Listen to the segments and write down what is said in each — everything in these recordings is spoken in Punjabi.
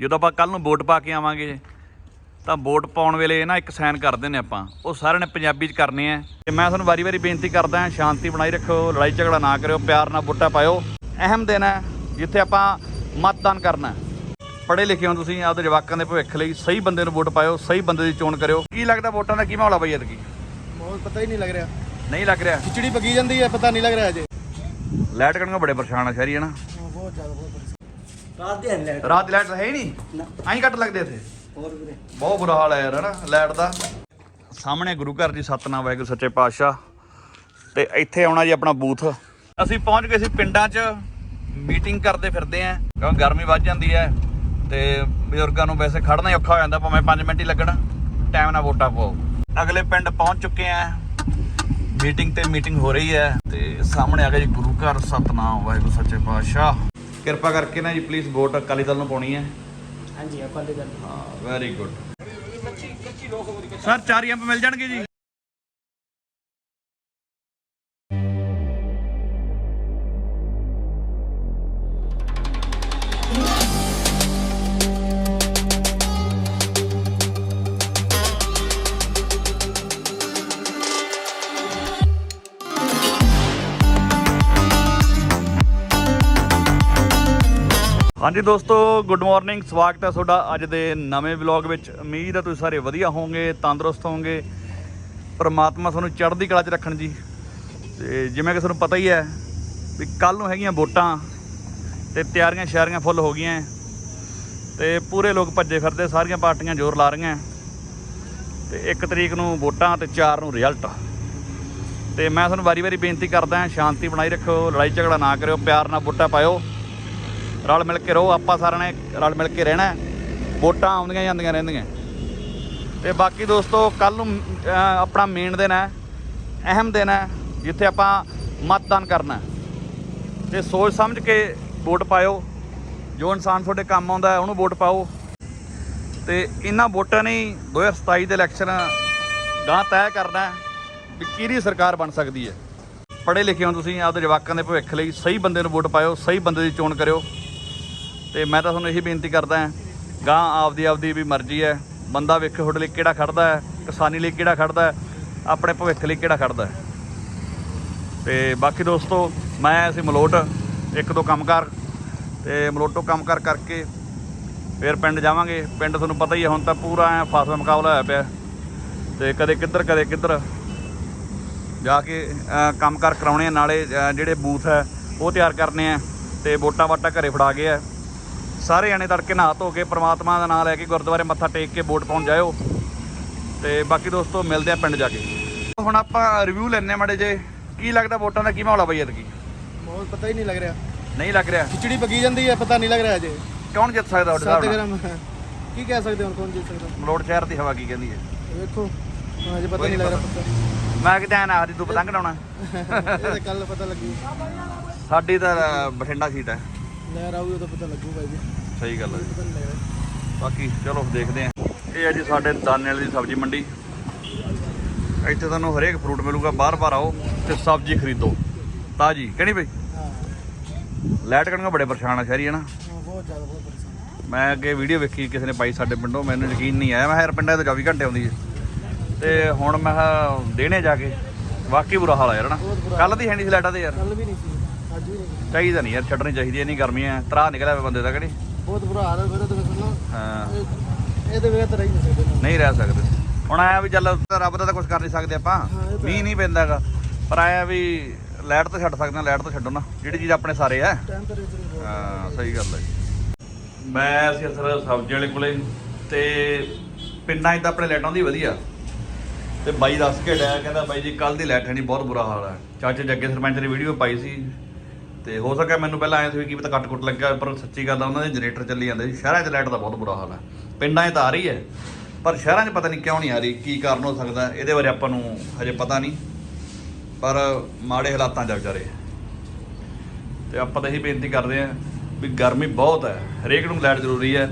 ਜਦੋਂ ਆਪਾਂ ਕੱਲ ਨੂੰ ਵੋਟ ਪਾ ਕੇ ਆਵਾਂਗੇ ਤਾਂ ਵੋਟ ਪਾਉਣ ਵੇਲੇ ਨਾ ਇੱਕ ਸਾਈਨ ਕਰਦੇ ਨੇ ਆਪਾਂ। ਉਹ ਸਾਰਿਆਂ ਨੇ ਪੰਜਾਬੀ ਚ ਕਰਨੇ ਆ ਤੇ ਮੈਂ ਤੁਹਾਨੂੰ ਵਾਰੀ-ਵਾਰੀ ਬੇਨਤੀ ਕਰਦਾ ਹਾਂ ਸ਼ਾਂਤੀ ਬਣਾਈ ਰੱਖੋ ਲੜਾਈ ਝਗੜਾ ਨਾ ਕਰਿਓ ਪਿਆਰ ਨਾਲ ਵੋਟਾਂ ਪਾਇਓ। ਅਹਿਮ ਦਿਨ ਹੈ ਜਿੱਥੇ ਆਪਾਂ ਮਤਦਾਨ ਕਰਨਾ ਪੜ੍ਹੇ ਲਿਖੇ ਹੋ ਤੁਸੀਂ ਆਪਦੇ ਜਵਾਕਾਂ ਦੇ ਭਵਿੱਖ ਲਈ ਸਹੀ ਬੰਦੇ ਨੂੰ ਵੋਟ ਪਾਇਓ ਸਹੀ ਬੰਦੇ ਦੀ ਚੋਣ ਕਰਿਓ। ਕੀ ਲੱਗਦਾ ਵੋਟਾਂ ਦਾ ਕੀ ਮਾਹੌਲ ਆ ਬਈ ਐਤਕੀ? ਮਾਹੌਲ ਪਤਾ ਹੀ ਨਹੀਂ ਲੱਗ ਰਿਹਾ। ਨਹੀਂ ਲੱਗ ਰਿਹਾ। ਖਿਚੜੀ ਪੱਕੀ ਜਾਂਦੀ ਹੈ ਪਤਾ ਨਹੀਂ ਲੱਗ ਰਿਹਾ ਅਜੇ। ਲਾਈਟ ਕਣੀਆਂ ਬੜੇ ਪਰੇਸ਼ਾਨ ਆ ਸ਼ਹਿਰੀ ਹੈ ਨਾ? ਬਹੁਤ ਜ਼ਿਆਦਾ ਬਹੁਤ ਰਾਤ ਦੇ ਰਾਤ ਦੀ ਲਾਈਟ ਹੈ ਹੀ ਨਹੀਂ। ਐਂ ਕੱਟ ਲੱਗਦੇ ਇੱਥੇ। ਹੋਰ ਵੀਰੇ। ਬਹੁਤ ਬੁਰਾ ਹਾਲ ਹੈ ਯਾਰ ਹਨਾ? ਲਾਈਟ ਦਾ। ਸਾਹਮਣੇ ਗੁਰੂ ਘਰ ਜੀ ਸਤਨਾਮ ਵਾਹਿਗੁਰੂ ਸੱਚੇ ਪਾਤਸ਼ਾਹ। ਤੇ ਇੱਥੇ ਆਉਣਾ ਜੀ ਆਪਣਾ ਬੂਥ। ਅਸੀਂ ਪਹੁੰਚ ਗਏ ਸੀ ਪਿੰਡਾਂ 'ਚ। ਮੀਟਿੰਗ ਕਰਦੇ ਫਿਰਦੇ ਆਂ। ਕਿਉਂਕਿ ਗਰਮੀ ਵੱਧ ਜਾਂਦੀ ਹੈ ਤੇ ਬਜ਼ੁਰਗਾਂ ਨੂੰ ਵੈਸੇ ਖੜਨਾ ਹੀ ਔਖਾ ਹੋ ਜਾਂਦਾ ਭਾਵੇਂ 5 ਮਿੰਟ ਹੀ ਲੱਗਣ। ਟਾਈਮ ਨਾਲ ਵੋਟਾਂ ਪਾਓ। ਅਗਲੇ ਪਿੰਡ ਪਹੁੰਚ ਚੁੱਕੇ ਆਂ। ਮੀਟਿੰਗ ਤੇ ਮੀਟਿੰਗ ਹੋ ਰਹੀ ਹੈ ਤੇ ਸਾਹਮਣੇ ਆ ਗਿਆ ਜੀ ਗੁਰੂ ਘਰ ਸਤਨਾਮ ਵਾਹਿਗੁਰੂ ਸੱਚੇ ਪਾਤਸ਼ਾਹ। ਕਿਰਪਾ ਕਰਕੇ ਨਾ ਜੀ ਪਲੀਜ਼ ਵੋਟ ਅਕਾਲੀ ਦਲ ਨੂੰ ਪਾਉਣੀ ਹੈ। ਹਾਂਜੀ ਅਕਾਲੀ ਦਲ ਹਾਂ ਵੈਰੀ ਗੁੱਡ ਸਰ ਚਾਰ ਅੰਬ ਮਿਲ ਜਾਣਗੇ ਜੀ। ਹਾਂਜੀ ਦੋਸਤੋ ਗੁੱਡ ਮਾਰਨਿੰਗ ਸਵਾਗਤ ਹੈ ਤੁਹਾਡਾ ਅੱਜ ਦੇ ਨਵੇਂ ਵਲੌਗ ਵਿੱਚ। ਉਮੀਦ ਹੈ ਤੁਸੀਂ ਸਾਰੇ ਵਧੀਆ ਹੋਵੋਗੇ, ਤੰਦਰੁਸਤ ਹੋਵੋਗੇ। ਪਰਮਾਤਮਾ ਤੁਹਾਨੂੰ ਚੜ੍ਹਦੀ ਕਲਾ 'ਚ ਰੱਖਣ ਜੀ। ਤੇ ਜਿਵੇਂ ਕਿ ਤੁਹਾਨੂੰ ਪਤਾ ਹੀ ਹੈ ਵੀ ਕੱਲ ਨੂੰ ਹੈਗੀਆਂ ਵੋਟਾਂ ਤੇ ਤਿਆਰੀਆਂ ਸ਼ਿਆਰੀਆਂ ਫੁੱਲ ਹੋ ਗਈਆਂ। ਤੇ ਪੂਰੇ ਲੋਕ ਭੱਜੇ ਫਿਰਦੇ, ਸਾਰੀਆਂ ਪਾਰਟੀਆਂ ਜ਼ੋਰ ਲਾ ਰਹੀਆਂ। ਤੇ 1 ਤਰੀਕ ਨੂੰ ਵੋਟਾਂ ਤੇ 4 ਨੂੰ ਰਿਜ਼ਲਟ। ਤੇ ਮੈਂ ਤੁਹਾਨੂੰ ਵਾਰੀ-ਵਾਰੀ ਬੇਨਤੀ ਕਰਦਾ ਹਾਂ ਸ਼ਾਂਤੀ ਬਣਾਈ ਰੱਖੋ, ਲੜਾਈ ਝਗੜਾ ਨਾ ਕਰਿਓ, ਪਿਆਰ ਨਾਲ ਵੋਟਾਂ ਪਾਇਓ। ਰਲ ਮਿਲ ਕੇ ਰਹੋ, ਆਪਾਂ ਸਾਰਿਆਂ ਨੇ ਰਲ ਮਿਲ ਕੇ ਰਹਿਣਾ ਵੋਟਾਂ ਆਉਂਦੀਆਂ ਜਾਂਦੀਆਂ ਰਹਿੰਦੀਆਂ। ਤੇ ਬਾਕੀ ਦੋਸਤੋ ਕੱਲ ਨੂੰ ਆਪਣਾ ਮੇਨ ਦਿਨ ਹੈ, ਅਹਿਮ ਦਿਨ ਹੈ, ਜਿੱਥੇ ਆਪਾਂ ਮਤਦਾਨ ਕਰਨਾ ਹੈ। ਤੇ ਸੋਚ ਸਮਝ ਕੇ ਵੋਟ ਪਾਇਓ। ਜੋ ਇਨਸਾਨ ਤੁਹਾਡੇ ਕੰਮ ਆਉਂਦਾ ਉਹਨੂੰ ਵੋਟ ਪਾਓ। ਤੇ ਇਹਨਾਂ ਵੋਟਾਂ ਨੇ ਹੀ 2027 ਦੇ ਇਲੈਕਸ਼ਨ ਗਾਂ ਤੈਅ ਕਰਨਾ ਵੀ ਕਿਹਦੀ ਸਰਕਾਰ ਬਣ ਸਕਦੀ ਹੈ। ਪੜ੍ਹੇ ਲਿਖੇ ਹੋ ਤੁਸੀਂ, ਆਪਦੇ ਜਵਾਕਾਂ ਦੇ ਭਵਿੱਖ ਲਈ ਸਹੀ ਬੰਦੇ ਨੂੰ ਵੋਟ ਪਾਇਓ, ਸਹੀ ਬੰਦੇ ਦੀ ਚੋਣ ਕਰਿਓ। ਤੇ ਮੈਂ ਤਾਂ ਤੁਹਾਨੂੰ ਇਹੀ ਬੇਨਤੀ ਕਰਦਾ ਹਾਂ ਗਾਂ ਆਪਦੀ ਆਪਦੀ ਵੀ ਮਰਜ਼ੀ ਹੈ ਬੰਦਾ ਵੇਖੇ ਤੁਹਾਡੇ ਲਈ ਕਿਹੜਾ ਖੜਦਾ ਹੈ ਕਿਸਾਨੀ ਲਈ ਕਿਹੜਾ ਖੜਦਾ ਹੈ ਆਪਣੇ ਭਵਿੱਖ ਲਈ ਕਿਹੜਾ ਖੜਦਾ ਹੈ। ਤੇ ਬਾਕੀ ਦੋਸਤੋ ਮੈਂ ਅਸੀਂ ਮਲੋਟ ਇੱਕ ਦੋ ਕੰਮਕਾਰ ਤੇ ਮਲੋਟੋ ਕੰਮਕਾਰ ਕਰਕੇ ਫਿਰ ਪਿੰਡ ਜਾਵਾਂਗੇ। ਪਿੰਡ ਤੁਹਾਨੂੰ ਪਤਾ ਹੀ ਹੈ ਹੁਣ ਤਾਂ ਪੂਰਾ ਐ ਫਾਸਲਾ ਮੁਕਾਬਲਾ ਹੋਇਆ ਪਿਆ। ਤੇ ਕਦੇ ਕਿੱਧਰ ਕਦੇ ਕਿੱਧਰ ਜਾ ਕੇ ਅ, ਕੰਮਕਾਰ ਕਰਾਉਣੇ ਆ ਨਾਲੇ ਜਿਹੜੇ ਬੂਥ ਹੈ ਉਹ ਤਿਆਰ ਕਰਨੇ ਆ ਤੇ ਵੋਟਾਂ ਵਾਟਾਂ ਘਰੇ ਫੜਾ ਗਏ ਆ। ਸਾਰੇ ਜਾਣੇ ਤੜਕੇ ਨਹਾ ਧੋ ਕੇ ਪ੍ਰਮਾਤਮਾ ਦਾ ਨਾਮ ਲੈ ਕੇ ਗੁਰਦੁਆਰੇ ਮੱਥਾ ਟੇਕ ਕੇ ਵੋਟ ਪਾਉਣ ਜਾਇਓ। ਤੇ ਬਾਕੀ ਦੋਸਤੋ ਮਿਲਦੇ ਆ ਪਿੰਡ ਜਾ ਕੇ। ਹੁਣ ਆਪਾਂ ਰਿਵਿਊ ਲੈਣੇ ਮਾੜੇ ਜੇ ਕੀ ਲੱਗਦਾ ਵੋਟਾਂ ਦਾ ਕੀ ਮਾਹੌਲ ਆ ਬਈ ਐਤਕੀ? ਮਾਹੌਲ ਪਤਾ ਹੀ ਨਹੀਂ ਲੱਗ ਰਿਹਾ। ਨਹੀਂ ਲੱਗ ਰਿਹਾ। ਖਿਚੜੀ ਪੱਕੀ ਜਾਂਦੀ ਹੈ ਪਤਾ ਨਹੀਂ ਲੱਗ ਰਿਹਾ ਅਜੇ। ਕੌਣ ਜਿੱਤ ਸਕਦਾ ਤੁਹਾਡੇ ਹਿਸਾਬ 7 ਨਾਲ ਗ੍ਰਾਮ। ਕੀ ਕਹਿ ਸਕਦੇ ਹਾਂ ਕੌਣ ਜਿੱਤ ਸਕਦਾ? ਮਲੋਟ ਸ਼ਹਿਰ ਦੀ ਹਵਾ ਕੀ ਕਹਿੰਦੀ ਹੈ? ਵੇਖੋ ਹਾਂ, ਅਜੇ ਪਤਾ ਨਹੀਂ ਲੱਗ ਰਿਹਾ ਮੈਂ ਕਿਤੇ ਨਾ ਆਖਦੀ ਤੂੰ ਪਤੰਗ ਡਾਉਣਾ ਇਹ ਤਾਂ ਕੱਲ ਪਤਾ ਲੱਗੂ। ਸਾਡੀ ਤਾਂ ਬਠਿੰਡਾ ਸੀਟ ਹੈ। ਲਹਿਰ ਆਊਗੀ ਉਦੋਂ ਪਤਾ ਲੱਗੂਗਾ ਜੀ। ਸਹੀ ਗੱਲ ਹੈ ਪਤਾ ਨਹੀਂ ਬਾਕੀ ਚਲੋ ਦੇਖਦੇ ਆਂ ਇਹ ਹੈ ਜੀ ਸਾਡੇ ਦਾਨੇ ਵਾਲੀ ਦੀ ਸਬਜ਼ੀ ਮੰਡੀ। ਇੱਥੇ ਤੁਹਾਨੂੰ ਹਰੇਕ ਫਰੂਟ ਮਿਲੂਗਾ ਬਾਰ-ਬਾਰ ਆਓ ਤੇ ਸਬਜ਼ੀ ਖਰੀਦੋ। ਤਾਜੀ ਕਿਹੜੀ ਬਈ? ਹਾਂ। ਲਾਈਟ ਕਣੀਆਂ ਬੜੇ ਪਰੇਸ਼ਾਨ ਆ ਸ਼ਹਿਰੀ ਹੈ ਨਾ? ਹਾਂ, ਬਹੁਤ ਜ਼ਿਆਦਾ ਬਹੁਤ ਪਰੇਸ਼ਾਨ। ਮੈਂ ਅੱਗੇ ਵੀਡੀਓ ਵੇਖੀ ਕਿਸੇ ਨੇ ਪਾਈ ਸਾਡੇ ਪਿੰਡੋਂ ਮੈਨੂੰ ਯਕੀਨ ਨਹੀਂ ਆਇਆ। ਮੈਂ ਕਿਹਾ ਯਾਰ ਪਿੰਡਾਂ 'ਚ 24 ਘੰਟੇ ਆਉਂਦੀ ਹੈ। ਤੇ ਹੁਣ ਮੈਂ ਕਿਹਾ ਦੇਣੇ ਜਾ ਕੇ। ਵਾਕਈ ਬੁਰਾ ਹਾਲ ਆ ਯਾਰ ਨਾ? ਕੱਲ ਦੀ ਹੈ ਨਹੀਂ ਸੀ ਲਾਈਟਾਂ ਤੇ ਯਾਰ। ਕੱਲ ਵੀ ਨਹੀਂ ਸੀ। ਚਾਹੀਦਾ ਨਹੀਂ ਯਾਰ ਛੱਡਣੀ ਚਾਹੀਦੀ ਐ ਨਹੀਂ ਗਰਮੀ ਐ ਤਰਾ ਨਿਕਲਿਆ ਹੋਇਆ ਬੰਦੇ ਦਾ ਕਿਹੜੀ ਬਹੁਤ ਬੁਰਾ ਹਾਲ ਹੈ ਮੇਰੇ ਤਾਂ ਸੁਣੋ ਹਾਂ। ਇਹਦੇ ਵੇਲੇ ਤਾਂ ਰਹੀ ਨਹੀਂ ਸਕਦੇ ਨਹੀਂ ਰਹਿ ਸਕਦੇ। ਹੁਣ ਆਇਆ ਵੀ ਚੱਲ ਰੱਬ ਦਾ ਤਾਂ ਕੁਝ ਕਰ ਨਹੀਂ ਸਕਦੇ ਆਪਾਂ। ਹਾਂ, ਮੀਂਹ ਨਹੀਂ ਪੈਂਦਾਗਾ ਪਰ ਆਇਆ ਵੀ ਲਾਈਟ ਤਾਂ ਛੱਡ ਸਕਦੇ ਆ ਲਾਈਟ ਤਾਂ ਛੱਡੋ ਨਾ। ਜਿਹੜੀ ਚੀਜ਼ ਆਪਣੇ ਸਾਰੇ ਆ ਹਾਂ ਸਹੀ ਗੱਲ ਹੈ ਮੈਂ ਅਸੀਂ ਅਸਰ ਸਬਜ਼ੀ ਵਾਲੇ ਕੋਲੇ ਤੇ ਪਿੰਡਾਂ 'ਚ ਤਾਂ ਆਪਣੇ ਲਾਈਟ ਆਉਂਦੀ ਵਧੀਆ। ਤੇ ਬਾਈ ਦੱਸ ਕੇ ਡਿਆ ਕਹਿੰਦਾ ਬਾਈ ਜੀ ਕੱਲ ਦੀ ਲਾਈਟ ਹੈ ਨਹੀਂ ਬਹੁਤ ਬੁਰਾ ਹਾਲ ਹੈ। ਚਾਚੇ ਜੱਗੇ ਸਰਪੰਚ ਨੇ ਵੀਡੀਓ ਪਾਈ ਸੀ। ਤੇ ਹੋ ਸਕਿਆ ਮੈਨੂੰ ਪਹਿਲਾਂ ਆਇਆ ਸੀ ਕਿ ਪਤਾ ਕੱਟ ਕੁੱਟ ਲੱਗਿਆ, ਪਰ ਸੱਚੀ ਗੱਲ ਆ, ਉਹਨਾਂ ਦੇ ਜਨਰੇਟਰ ਚੱਲੀ ਜਾਂਦੇ ਸੀ। ਸ਼ਹਿਰਾਂ 'ਚ ਲਾਈਟ ਦਾ ਬਹੁਤ ਬੁਰਾ ਹਾਲ ਹੈ ਪਿੰਡਾਂ 'ਚ ਤਾਂ ਆ ਰਹੀ ਹੈ, ਪਰ ਸ਼ਹਿਰਾਂ 'ਚ ਪਤਾ ਨਹੀਂ ਕਿਉਂ ਨਹੀਂ ਆ ਰਹੀ, ਕੀ ਕਾਰਨ ਹੋ ਸਕਦਾ, ਇਹਦੇ ਬਾਰੇ ਆਪਾਂ ਨੂੰ ਹਜੇ ਪਤਾ ਨਹੀਂ। ਪਰ ਮਾੜੇ ਹਾਲਾਤਾਂ 'ਚ ਆ ਵਿਚਾਰੇ। ਤੇ ਆਪਾਂ ਤਾਂ ਇਹੀ ਬੇਨਤੀ ਕਰਦੇ ਆਂ ਵੀ ਗਰਮੀ ਬਹੁਤ ਹੈ, ਹਰੇਕ ਨੂੰ ਲਾਈਟ ਜ਼ਰੂਰੀ ਹੈ।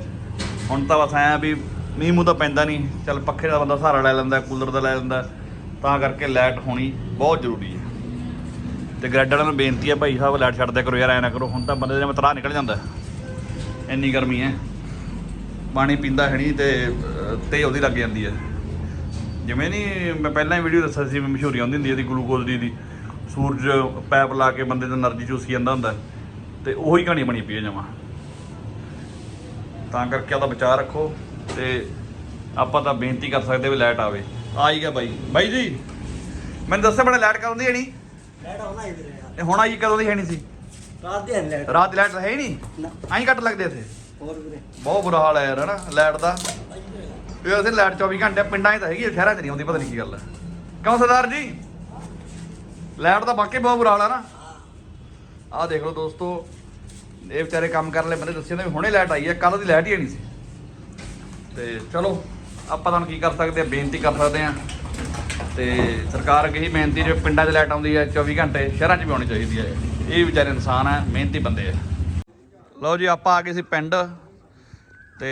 ਹੁਣ ਤਾਂ ਬਸ ਐਂ ਵੀ ਮੀਂਹ ਮੂੰਹ ਤਾਂ ਪੈਂਦਾ ਨਹੀਂ, ਚੱਲ ਪੱਖੇ ਦਾ ਬੰਦਾ ਸਹਾਰਾ ਲੈ ਲੈਂਦਾ, ਕੂਲਰ ਦਾ ਲੈ ਲੈਂਦਾ, ਤਾਂ ਕਰਕੇ ਲਾਈਟ ਹੋਣੀ ਬਹੁਤ ਜ਼ਰੂਰੀ ਹੈ। ਤੇ ਗਰੈਡ ਵਾਲਿਆਂ ਨੂੰ ਬੇਨਤੀ ਹੈ ਭਾਈ ਸਾਹਿਬ ਲਾਈਟ ਛੱਡ ਦਿਆ ਕਰੋ ਯਾਰ, ਐ ਨਾ ਕਰੋ। ਹੁਣ ਤਾਂ ਬੰਦੇ ਦੇ ਮਤਰਾ ਨਿਕਲ ਜਾਂਦਾ। ਇੰਨੀ ਗਰਮੀ ਹੈ। ਪਾਣੀ ਪੀਂਦਾ ਹੈ ਨਹੀਂ ਤੇ ਤੇ ਉਹਦੀ ਲੱਗ ਜਾਂਦੀ ਹੈ। ਜਿਵੇਂ ਨਹੀਂ, ਮੈਂ ਪਹਿਲਾਂ ਹੀ ਵੀਡੀਓ ਦੱਸਿਆ ਸੀ, ਮਸ਼ਹੂਰੀ ਆਉਂਦੀ ਹੁੰਦੀ ਹੈ ਦੀ ਗਲੂਕੋਜ਼ ਦੀ ਦੀ ਸੂਰਜ ਪੈਪ ਲਾ ਕੇ ਬੰਦੇ ਦਾ એનર્ਜੀ ਚੂਸੀ ਜਾਂਦਾ ਹੁੰਦਾ ਤੇ ਹੀ ਕਹਾਣੀ ਬਣੀ ਪਈ ਜਮਾ। ਤਾਂ ਕਰਕੇ ਉਹਦਾ ਬਚਾਅ ਰੱਖੋ ਤੇ ਆਪਾਂ ਤਾਂ ਬੇਨਤੀ ਕਰ ਸਕਦੇ ਵੀ ਲਾਈਟ ਆਵੇ। ਆ ਹੀ ਗਿਆ ਬਾਈ। ਬਾਈ ਜੀ, ਮੈਨੂੰ ਦੱਸਿਆ ਬੜਾ ਲਾਈਟ ਕਰਾਉਂਦੀ ਹੈ ਨਹੀਂ। ਲੈਟ ਆਉਣਾ ਹੀ ਵੀਰੇ ਯਾਰ। ਇਹ ਹੁਣ ਆਈ ਕਦੋਂ ਦੀ ਹੈ ਨਹੀਂ ਸੀ? ਰਾਤ ਦੇ ਲੈਟ ਰਾਤ ਦੀ ਲਾਈਟ ਹੈ ਹੀ ਨਹੀਂ। ਨਾ। ਆਈ ਕੱਟ ਲੱਗਦੇ ਇੱਥੇ। ਹੋਰ ਵੀਰੇ। ਬਹੁਤ ਬੁਰਾ ਹਾਲ ਹੈ ਯਾਰ ਹਨਾ? ਲਾਈਟ ਦਾ। ਇਹ ਅਸੀਂ ਲਾਈਟ 24 ਘੰਟੇ ਪਿੰਡਾਂ 'ਚ ਤਾਂ ਹੈਗੀ ਹੈ, ਸ਼ਹਿਰਾਂ 'ਚ ਨਹੀਂ ਆਉਂਦੀ ਪਤਾ ਨਹੀਂ ਕੀ ਗੱਲ ਹੈ। ਕਿਉਂ ਸਰਦਾਰ ਜੀ? ਲਾਈਟ ਦਾ ਬਾਕੀ ਬਹੁਤ ਬੁਰਾ ਹਾਲ ਹੈ ਨਾ ਆਹ ਦੇਖ ਲਓ ਦੋਸਤੋ ਇਹ ਵਿਚਾਰੇ ਕੰਮ ਕਰਨ ਵਾਲੇ ਬੰਦੇ ਦੱਸਿਆ ਨੇ ਵੀ ਹੁਣੇ ਲਾਈਟ ਆਈ ਹੈ ਕੱਲ ਦੀ ਲਾਈਟ ਹੀ ਨਹੀਂ ਸੀ। ਤੇ ਚਲੋ ਆਪਾਂ ਤਾਂ ਹੁਣ ਕੀ ਕਰ ਸਕਦੇ ਆ ਬੇਨਤੀ ਕਰ ਸਕਦੇ ਆ। ਤੇ ਸਰਕਾਰ ਅੱਗੇ ਹੀ ਬੇਨਤੀ ਜੇ ਪਿੰਡਾਂ 'ਚ ਲਾਈਟ ਆਉਂਦੀ ਹੈ 24 ਘੰਟੇ ਸ਼ਹਿਰਾਂ 'ਚ ਵੀ ਆਉਣੀ ਚਾਹੀਦੀ ਹੈ। ਇਹ ਵਿਚਾਰੇ ਇਨਸਾਨ ਹੈ, ਮਿਹਨਤੀ ਬੰਦੇ ਆ। ਲਓ ਜੀ, ਆਪਾਂ ਆ ਗਏ ਸੀ ਪਿੰਡ ਤੇ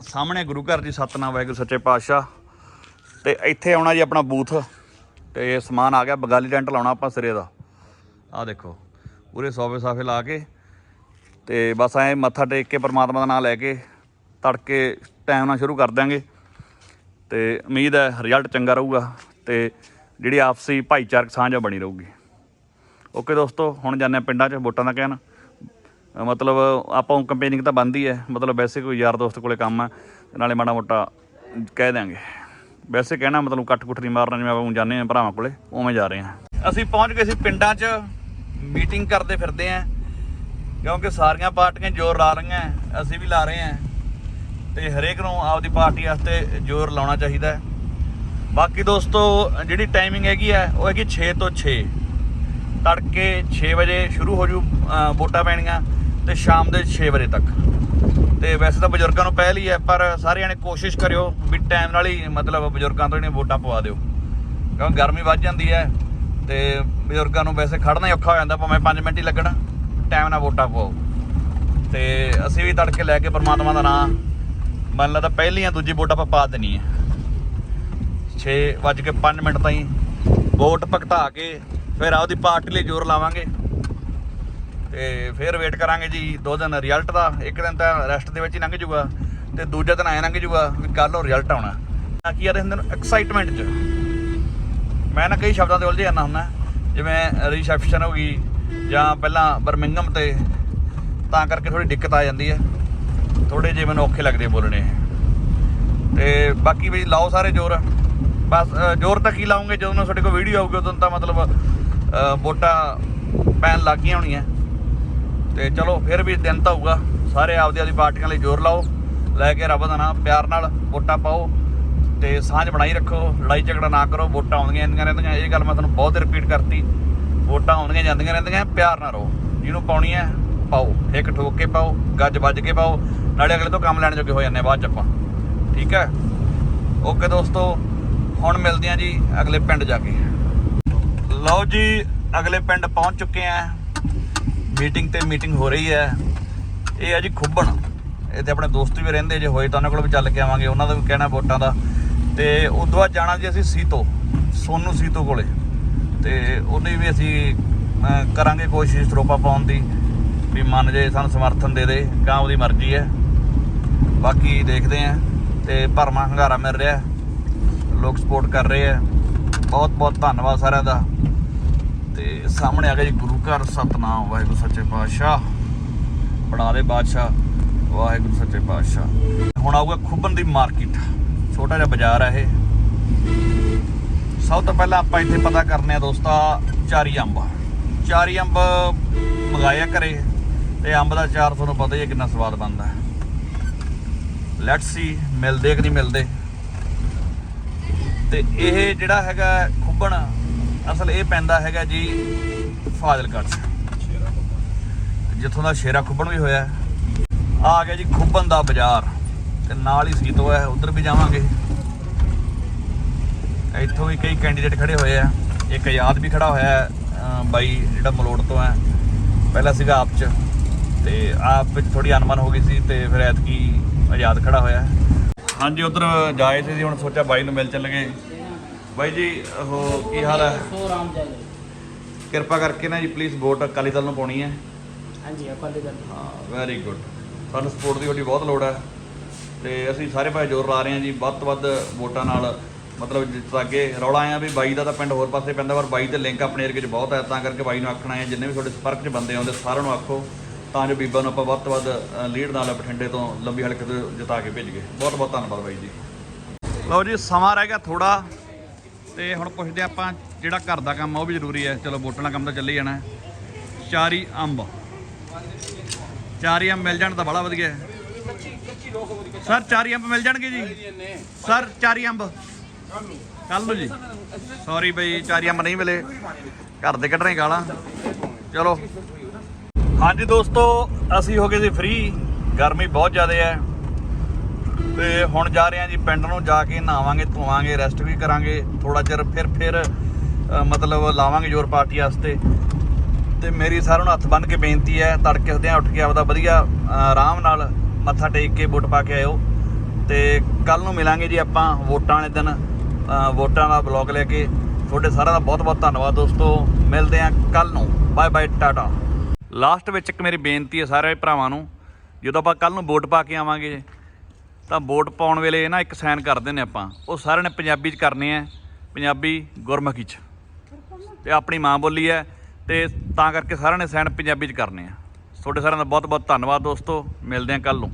ਸਾਹਮਣੇ ਗੁਰੂ ਘਰ ਜੀ, ਸਤਨਾਮ ਵਾਹਿਗੁਰੂ, ਸੱਚੇ ਪਾਤਸ਼ਾਹ। ਤੇ ਇੱਥੇ ਆਉਣਾ ਜੀ ਆਪਣਾ ਬੂਥ ਤੇ ਸਮਾਨ ਆ ਗਿਆ, ਬਗਾਲੀ ਟੈਂਟ ਲਾਉਣਾ ਆਪਾਂ ਸਿਰੇ ਦਾ। ਆਹ ਦੇਖੋ, ਪੂਰੇ ਸੋਫੇ ਸਾਫੇ ਲਾ ਕੇ ਤੇ ਬਸ ਐ ਮੱਥਾ ਟੇਕ ਕੇ ਪਰਮਾਤਮਾ ਦਾ ਨਾਮ ਲੈ ਕੇ ਤੜਕੇ ਟਾਈਮ ਨਾਲ ਸ਼ੁਰੂ ਕਰ ਦਿਆਂਗੇ। ਤੇ ਉਮੀਦ ਹੈ ਰਿਜ਼ਲਟ ਚੰਗਾ ਰਹੂਗਾ। ਤੇ ਜਿਹੜੀ ਆਪਸੀ ਭਾਈਚਾਰਕ ਸਾਂਝ ਬਣੀ ਰਹੂਗੀ। ਓਕੇ ਦੋਸਤੋ, ਹੁਣ ਜਾਂਦੇ ਹਾਂ ਪਿੰਡਾਂ 'ਚ ਵੋਟਾਂ ਦਾ ਕਹਿਣ। ਮਤਲਬ ਆਪਾਂ ਕੰਪੇਨਿੰਗ ਤਾਂ ਬੰਦ ਹੈ ਮਤਲਬ ਵੈਸੇ ਕੋਈ ਯਾਰ ਦੋਸਤ ਕੋਲੇ ਕੰਮ ਹੈ ਤੇ ਨਾਲੇ ਮਾੜਾ ਮੋਟਾ ਕਹਿ ਦਿਆਂਗੇ। ਵੈਸੇ ਕਹਿਣਾ ਮਤਲਬ ਕੱਟ ਕੁੱਟ ਨਹੀਂ ਮਾਰਨਾ, ਜਿਵੇਂ ਆਪਾਂ ਊਂ ਜਾਂਦੇ ਹਾਂ ਭਰਾਵਾਂ ਕੋਲੇ, ਉਵੇਂ ਜਾ ਰਹੇ ਹਾਂ। ਅਸੀਂ ਪਹੁੰਚ ਗਏ ਸੀ ਪਿੰਡਾਂ 'ਚ ਮੀਟਿੰਗ ਕਰਦੇ ਫਿਰਦੇ ਆਂ ਕਿਉਂਕਿ ਸਾਰੀਆਂ ਪਾਰਟੀਆਂ ਜ਼ੋਰ ਲਾ ਰਹੀਆਂ, ਅਸੀਂ ਵੀ ਲਾ ਰਹੇ ਆਂ ਤੇ ਹਰੇਕ ਨੂੰ ਆਪਦੀ ਪਾਰਟੀ ਵਾਸਤੇ ਜ਼ੋਰ ਲਾਉਣਾ ਚਾਹੀਦਾ ਹੈ। ਬਾਕੀ ਦੋਸਤੋ, ਜਿਹੜੀ ਟਾਈਮਿੰਗ ਹੈਗੀ ਹੈ ਉਹ ਹੈਗੀ 6 ਤੋਂ 6 ਤੜਕੇ 6 ਵਜੇ ਸ਼ੁਰੂ ਹੋ ਜੂ ਵੋਟਾਂ ਪੈਣੀਆਂ ਤੇ ਸ਼ਾਮ ਦੇ 6 ਵਜੇ ਤੱਕ। ਤੇ ਵੈਸੇ ਤਾਂ ਬਜ਼ੁਰਗਾਂ ਨੂੰ ਪਹਿਲ ਹੀ ਹੈ, ਪਰ ਸਾਰਿਆਂ ਨੇ ਕੋਸ਼ਿਸ਼ ਕਰਿਓ ਵੀ ਟਾਈਮ ਨਾਲ ਹੀ ਮਤਲਬ ਬਜ਼ੁਰਗਾਂ ਤੋਂ ਜਿਹੜੀਆਂ ਵੋਟਾਂ ਪਵਾ ਦਿਓ। ਕਿਉਂਕਿ ਗਰਮੀ ਵੱਧ ਜਾਂਦੀ ਹੈ ਤੇ ਬਜ਼ੁਰਗਾਂ ਨੂੰ ਵੈਸੇ ਖੜਨਾ ਹੀ ਔਖਾ ਹੋ ਜਾਂਦਾ, ਭਾਵੇਂ 5 ਮਿੰਟ ਹੀ ਲੱਗਣਾ ਟਾਈਮ ਨਾਲ ਵੋਟਾਂ ਪਵਾਓ। ਤੇ ਅਸੀਂ ਵੀ ਤੜਕੇ ਲੈ ਕੇ ਪਰਮਾਤਮਾ ਦਾ ਨਾਮ ਮੰਨ ਲਾ ਤਾਂ ਪਹਿਲੀਆਂ ਦੂਜੀ ਵੋਟ ਆਪਾਂ ਪਾ ਦੇਣੀ ਹੈ 6 ਵੱਜ ਕੇ 5 ਮਿੰਟ ਤਾਈਂ ਵੋਟ ਭਗਤਾ ਕੇ ਫਿਰ ਆਪਦੀ ਪਾਰਟੀ ਲਈ ਜ਼ੋਰ ਲਾਵਾਂਗੇ। ਤੇ ਫਿਰ ਵੇਟ ਕਰਾਂਗੇ ਜੀ, ਦੋ ਦਿਨ ਰਿਜ਼ਲਟ ਦਾ, ਇੱਕ ਦਿਨ ਤਾਂ ਰੈਸਟ ਦੇ ਵਿੱਚ ਹੀ ਲੰਘ ਜੂਗਾ ਤੇ ਦੂਜਾ ਦਿਨ ਐ ਲੰਘ ਜੂਗਾ ਵੀ ਕੱਲ ਉਹ ਰਿਜ਼ਲਟ ਆਉਣਾ। ਤਾਂ ਕੀ ਯਾਰ ਹੁੰਦੇ ਨੇ ਐਕਸਾਈਟਮੈਂਟ 'ਚ। ਮੈਂ ਨਾ ਕਈ ਸ਼ਬਦਾਂ ਤੇ ਉਲਝ ਜਾਂਦਾ ਹੁੰਦਾ, ਜਿਵੇਂ ਰਿਸੈਪਸ਼ਨ ਹੋ ਗਈ ਜਾਂ ਪਹਿਲਾਂ ਬਰਮਿੰਗਮ ਤੇ, ਤਾਂ ਕਰਕੇ ਥੋੜੀ ਦਿੱਕਤ ਆ ਜਾਂਦੀ ਹੈ। ਥੋੜੇ ਜਿਹੇ ਮੈਨੂੰ ਔਖੇ ਲੱਗਦੇ ਬੋਲਣੇ। ਤੇ ਬਾਕੀ ਵੀ ਲਾਓ ਸਾਰੇ ਜ਼ੋਰ। ਬਸ ਜ਼ੋਰ ਤਾਂ ਕੀ ਲਾਉਂਗੇ? ਜਦੋਂ ਨੂੰ ਤੁਹਾਡੇ ਕੋਲ ਵੀਡੀਓ ਆਊਗੀ, ਉਦੋਂ ਤਾਂ ਮਤਲਬ ਵੋਟਾਂ ਪੈਣ ਲੱਗ ਗਈਆਂ ਹੋਣੀਆਂ। ਤੇ ਚਲੋ, ਫਿਰ ਵੀ ਦਿਨ ਤਾਂ ਹੋਊਗਾ। ਸਾਰੇ ਆਪਦੀ ਆਪਦੀ ਪਾਰਟੀਆਂ ਲਈ ਜ਼ੋਰ ਲਾਓ, ਲੈ ਕੇ ਰੱਬ ਦਾ ਨਾਮ, ਪਿਆਰ ਨਾਲ ਵੋਟਾਂ ਪਾਓ। ਤੇ ਸਾਂਝ ਬਣਾਈ ਰੱਖੋ, ਲੜਾਈ ਝਗੜਾ ਨਾ ਕਰੋ, ਵੋਟਾਂ ਆਉਂਦੀਆਂ ਜਾਂਦੀਆਂ ਰਹਿੰਦੀਆਂ। ਇਹ ਗੱਲ ਮੈਂ ਤੁਹਾਨੂੰ ਬਹੁਤ ਰਿਪੀਟ ਕਰਤੀ। ਵੋਟਾਂ ਆਉਂਦੀਆਂ ਜਾਂਦੀਆਂ ਰਹਿੰਦੀਆਂ, ਪਿਆਰ ਨਾਲ ਰਹੋ। ਜਿਹਨੂੰ ਪਾਉਣੀ ਹੈ, ਪਾਓ। ਇੱਕ ਠੋਕ ਕੇ ਪਾਓ, ਗੱਜ ਵੱਜ ਕੇ ਪਾਓ। ਨਾਲੇ ਅਗਲੇ ਤੋਂ ਕੰਮ ਲੈਣ ਜੋਗੇ ਹੋ ਜਾਂਦੇ ਆ, ਬਾਅਦ ਚ ਆਪਾਂ। ਠੀਕ ਹੈ? ਓਕੇ ਦੋਸਤੋ। ਹੁਣ ਮਿਲਦੇ ਆ ਜੀ ਅਗਲੇ ਪਿੰਡ ਜਾ ਕੇ। ਲਓ ਜੀ, ਅਗਲੇ ਪਿੰਡ ਪਹੁੰਚ ਚੁੱਕੇ ਆ ਮੀਟਿੰਗ ਤੇ ਮੀਟਿੰਗ ਹੋ ਰਹੀ ਹੈ। ਇਹ ਹੈ ਜੀ ਖੁੱਬਣ। ਇੱਥੇ ਆਪਣੇ ਦੋਸਤ ਵੀ ਰਹਿੰਦੇ, ਜੇ ਹੋਏ ਤਾਂ ਉਹਨਾਂ ਕੋਲ ਵੀ ਚੱਲ ਕੇ ਆਵਾਂਗੇ, ਉਹਨਾਂ ਦਾ ਵੀ ਕਹਿਣਾ ਵੋਟਾਂ ਦਾ। ਤੇ ਉਦੋਂ ਬਾਅਦ ਜਾਣਾ ਜੀ ਅਸੀਂ ਸੀਤੋ, ਸੋਨੂ ਸੀਤੋ ਕੋਲੇ। ਤੇ ਉਹਦੀ ਵੀ ਅਸੀਂ ਕਰਾਂਗੇ ਕੋਸ਼ਿਸ਼ ਸਰੋਪਾ ਪਾਉਣ ਦੀ, ਵੀ ਮੰਨ ਜੇ ਸਾਨੂੰ ਸਮਰਥਨ ਦੇ ਦੇ ਕਾਂ ਉਹਦੀ ਮਰਜ਼ੀ ਹੈ। ਬਾਕੀ ਦੇਖਦੇ ਆਂ ਤੇ ਭਰਮਾ ਹੰਗਾਰਾ ਮਿਲ ਰਿਹਾ। ਲੋਕ ਸਪੋਰਟ ਕਰ ਰਹੇ ਆ। ਬਹੁਤ ਬਹੁਤ ਧੰਨਵਾਦ ਸਾਰਿਆਂ ਦਾ। ਤੇ ਸਾਹਮਣੇ ਆ ਗਿਆ ਜੀ ਗੁਰੂ ਘਰ ਸਤਨਾਮ, ਵਾਹਿਗੁਰੂ ਸੱਚੇ ਪਾਤਸ਼ਾਹ। ਬਣਾ ਦੇ ਬਾਦਸ਼ਾਹ, ਵਾਹਿਗੁਰੂ ਸੱਚੇ ਪਾਤਸ਼ਾਹ। ਹੁਣ ਆਊਗਾ ਖੁੱਬਨ ਦੀ ਮਾਰਕੀਟ। ਛੋਟਾ ਜਿਹਾ ਬਾਜ਼ਾਰ ਹੈ ਇਹ। ਸਭ ਤੋਂ ਪਹਿਲਾਂ ਆਪਾਂ ਇੱਥੇ ਪਤਾ ਕਰਨੇ ਆ ਦੋਸਤਾ, ਚਾਰੀ ਅੰਬ। ਚਾਰੀ ਅੰਬ ਮੰਗਾਇਆ ਘਰੇ ਤੇ ਅੰਬ ਦਾ ਚਾਰ ਤੁਹਾਨੂੰ ਪਤਾ ਹੀ ਹੈ ਕਿੰਨਾ ਸਵਾਦ ਬਣਦਾ। ਲੈਟਸ ਸੀ ਮਿਲਦੇ ਕਿ ਨਹੀਂ ਮਿਲਦੇ। ਤੇ ਇਹ ਜਿਹੜਾ ਹੈਗਾ ਖੁੱਬਣ, ਅਸਲ ਇਹ ਪੈਂਦਾ ਹੈਗਾ ਜੀ ਫਾਜ਼ਿਲਕਾ ਜਿੱਥੋਂ ਦਾ ਸ਼ੇਰਾ ਖੁੱਬਣ ਵੀ ਹੋਇਆ। ਹੈ। ਆ ਗਿਆ ਜੀ ਖੁੱਬਣ ਦਾ ਬਾਜ਼ਾਰ। ਤੇ ਨਾਲ ਹੀ ਸੀਤੋ ਹੈ, ਉਧਰ ਵੀ ਜਾਵਾਂਗੇ। ਇੱਥੋਂ ਵੀ ਕਈ ਕੈਂਡੀਡੇਟ ਖੜੇ ਹੋਏ ਆ। ਇੱਕ ਆਜ਼ਾਦ ਵੀ ਖੜਾ ਹੋਇਆ ਬਾਈ ਜਿਹੜਾ ਮਲੋੜ ਤੋਂ ਹੈ। ਪਹਿਲਾਂ ਸੀਗਾ ਆਪ ਚ। ਤੇ ਆਪ ਵਿੱਚ ਥੋੜੀ ਅਨਮਨ ਹੋ ਗਈ ਸੀ ਤੇ ਫਿਰ ਐਤਕੀ ਆਜ਼ਾਦ ਖੜਾ ਹੋਇਆ। ਹਾਂਜੀ ਉਧਰ ਜਾਏ ਸੀ ਜੀ, ਹੁਣ ਸੋਚਿਆ ਬਾਈ ਨੂੰ ਮਿਲ ਚੱਲਾਂਗੇ ਬਾਈ ਜੀ ਉਹ ਕੀ ਹਾਲ ਹੈ? ਸੋ ਰਾਮ ਜੈ ਕਿਰਪਾ ਕਰਕੇ ਨਾ ਜੀ ਪਲੀਜ਼ ਵੋਟ ਅਕਾਲੀ ਦਲ ਨੂੰ ਪਾਉਣੀ ਹੈ। ਹਾਂਜੀ ਅਕਾਲੀ ਦਲ ਹਾਂ ਵੈਰੀ ਗੁੱਡ ਸਾਨੂੰ ਸਪੋਰਟ ਦੀ ਤੁਹਾਡੀ ਬਹੁਤ ਲੋੜ ਹੈ। ਤੇ ਅਸੀਂ ਸਾਰੇ ਭਾਈ ਜ਼ੋਰ ਲਾ ਰਹੇ ਹਾਂ ਜੀ ਵੱਧ ਤੋਂ ਵੱਧ ਵੋਟਾਂ ਨਾਲ ਮਤਲਬ ਜਿਸ ਅੱਗੇ ਰੌਲਾ ਆਇਆ ਵੀ ਬਾਈ ਦਾ ਤਾਂ ਪਿੰਡ ਹੋਰ ਪਾਸੇ ਪੈਂਦਾ ਪਰ ਬਾਈ ਦੇ ਲਿੰਕ ਆਪਣੇ ਏਰੀਏ 'ਚ ਬਹੁਤ ਹੈ ਤਾਂ ਕਰਕੇ ਬਾਈ ਨੂੰ ਆਖਣਾ ਹੈ ਜਿੰਨੇ ਵੀ ਤੁਹਾਡੇ ਸੰਪਰਕ 'ਚ ਬੰਦੇ ਆਉਂਦੇ ਸਾਰਿਆਂ ਨੂੰ ਆਖੋ। ਤਾਂ ਜੋ ਬੀਬਾ ਨੂੰ ਆਪਾਂ ਵੱਧ ਤੋਂ ਵੱਧ ਲੀਡ ਨਾਲ ਬਠਿੰਡੇ ਤੋਂ ਲੰਬੀ ਹਲਕੇ ਤੋਂ ਜਿਤਾ ਕੇ ਭੇਜੀਏ ਬਹੁਤ ਬਹੁਤ ਧੰਨਵਾਦ ਬਾਈ ਜੀ। ਲਓ ਜੀ, ਸਮਾਂ ਰਹਿ ਗਿਆ ਥੋੜਾ ਤੇ ਹੁਣ ਪੁੱਛਦੇ ਆਪਾਂ ਜਿਹੜਾ ਘਰ ਦਾ ਕੰਮ ਆ, ਉਹ ਵੀ ਜ਼ਰੂਰੀ ਹੈ। ਚਲੋ, ਵੋਟਾਂ ਦਾ ਕੰਮ ਤਾਂ ਚੱਲੀ ਜਾਣਾ। ਚਾਰੀ ਅੰਬ। ਚਾਰੀ ਅੰਬ ਮਿਲ ਜਾਣ ਤਾਂ ਬੜਾ ਵਧੀਆ। ਸਰ, ਚਾਰੀ ਅੰਬ ਮਿਲ ਜਾਣਗੇ ਜੀ? ਸਰ, ਚਾਰੀ ਅੰਬ। ਕੱਲ ਨੂੰ ਜੀ। ਸੌਰੀ ਬਈ, ਚਾਰੀ ਅੰਬ ਨਹੀਂ ਮਿਲੇ। ਘਰ ਦੇ ਕੱਢਣੇ ਗਾਲਾਂ। ਚਲੋ। ਹਾਂਜੀ ਦੋਸਤੋ, ਅਸੀਂ ਹੋ ਗਏ ਸੀ ਫ੍ਰੀ ਗਰਮੀ ਬਹੁਤ ਜ਼ਿਆਦਾ ਹੈ। ਤੇ ਹੁਣ ਜਾ ਰਹੇ ਹਾਂ ਜੀ ਪਿੰਡ ਨੂੰ ਜਾ ਕੇ ਨਹਾਵਾਂਗੇ, ਧੋਵਾਂਗੇ ਰੈਸਟ ਵੀ ਕਰਾਂਗੇ। ਥੋੜਾ ਚਿਰ ਫਿਰ ਫਿਰ ਮਤਲਬ ਲਾਵਾਂਗੇ ਜ਼ੋਰ ਪਾਰਟੀ ਵਾਸਤੇ। ਤੇ ਮੇਰੀ ਸਾਰਿਆਂ ਨੂੰ ਹੱਥ ਬੰਨ ਕੇ ਬੇਨਤੀ ਹੈ, ਤੜਕੇ ਸਦਿਆਂ ਉੱਠ ਕੇ ਆਪਦਾ ਵਧੀਆ ਆਰਾਮ ਨਾਲ ਮੱਥਾ ਟੇਕ ਕੇ ਵੋਟ ਪਾ ਕੇ ਆਇਓ। ਤੇ ਕੱਲ ਨੂੰ ਮਿਲਾਂਗੇ ਜੀ ਆਪਾਂ ਵੋਟਾਂ ਵਾਲੇ ਦਿਨ ਵੋਟਾਂ ਦਾ ਬਲੌਗ ਲੈ ਕੇ। ਤੁਹਾਡੇ ਸਾਰਿਆਂ ਦਾ ਬਹੁਤ ਬਹੁਤ ਧੰਨਵਾਦ ਦੋਸਤੋ। ਮਿਲਦੇ ਹਾਂ ਕੱਲ ਨੂੰ। Bye bye Tata. ਲਾਸਟ ਵਿੱਚ ਇੱਕ ਮੇਰੀ ਬੇਨਤੀ ਹੈ ਸਾਰੇ ਭਰਾਵਾਂ ਨੂੰ, ਜਦੋਂ ਆਪਾਂ ਕੱਲ ਨੂੰ ਵੋਟ ਪਾ ਕੇ ਆਵਾਂਗੇ, ਤਾਂ ਵੋਟ ਪਾਉਣ ਵੇਲੇ ਨਾ ਇੱਕ ਸਾਈਨ ਕਰਦੇ ਨੇ ਆਪਾਂ। ਉਹ ਸਾਰਿਆਂ ਨੇ ਪੰਜਾਬੀ 'ਚ ਕਰਨੇ ਆ ਪੰਜਾਬੀ ਗੁਰਮੁਖੀ 'ਚ। ਤੇ ਆਪਣੀ ਮਾਂ ਬੋਲੀ ਹੈ, ਤੇ ਤਾਂ ਕਰਕੇ ਸਾਰਿਆਂ ਨੇ ਸਾਈਨ ਪੰਜਾਬੀ 'ਚ ਕਰਨੇ ਆ। ਤੁਹਾਡੇ ਸਾਰਿਆਂ ਦਾ ਬਹੁਤ ਬਹੁਤ ਧੰਨਵਾਦ ਦੋਸਤੋ, ਮਿਲਦੇ ਹਾਂ ਕੱਲ ਨੂੰ।